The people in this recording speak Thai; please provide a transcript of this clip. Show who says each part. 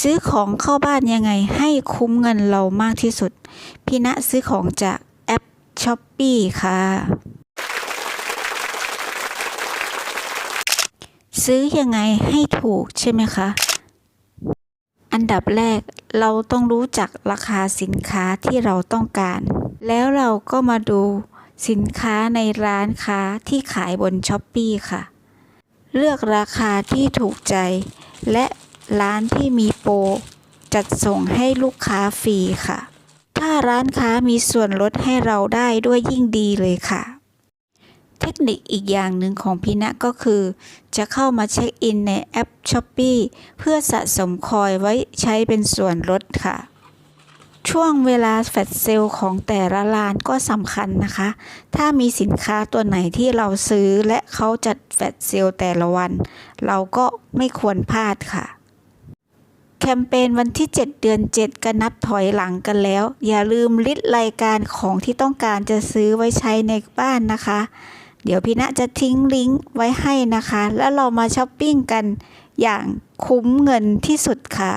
Speaker 1: ซื้อของเข้าบ้านยังไงให้คุ้มเงินเรามากที่สุด พี่ณซื้อของจากแอปช้อปปีค่ะ ซื้อยังไงให้ถูกใช่ไหมคะ อันดับแรกเราต้องรู้จักราคาสินค้าที่เราต้องการ แล้วเราก็มาดูสินค้าในร้านค้าที่ขายบนช้อปปีค่ะ เลือกราคาที่ถูกใจ และ ร้านที่มีโปรจัดส่งให้ลูกค้าฟรีค่ะ ถ้าร้านค้ามีส่วนลดให้เราได้ด้วยยิ่งดีเลยค่ะ เทคนิคอีกอย่างหนึ่งของพี่ณก็คือ จะเข้ามาเช็คอินในแอป s h อ p e e เพื่อสะสมคอยไว้ใช้เป็นส่วนลดค่ะช่วงเวลาแฟลชเซลล์ของแต่ละร้านก็สำคัญนะคะ ถ้ามีสินค้าตัวไหนที่เราซื้อและเขาจัดแฟลชเซลล์แต่ละวัน เราก็ไม่ควรพลาดค่ะ แคมเปญวันที่ 7 เดือน 7ก็นับถอยหลังกันแล้ว อย่าลืมลิสต์รายการของที่ต้องการจะซื้อไว้ใช้ในบ้านนะคะ เดี๋ยวพี่ณจะทิ้งลิงก์ไว้ให้นะคะ แล้วเรามาช้อปปิ้งกันอย่างคุ้มเงินที่สุดค่ะ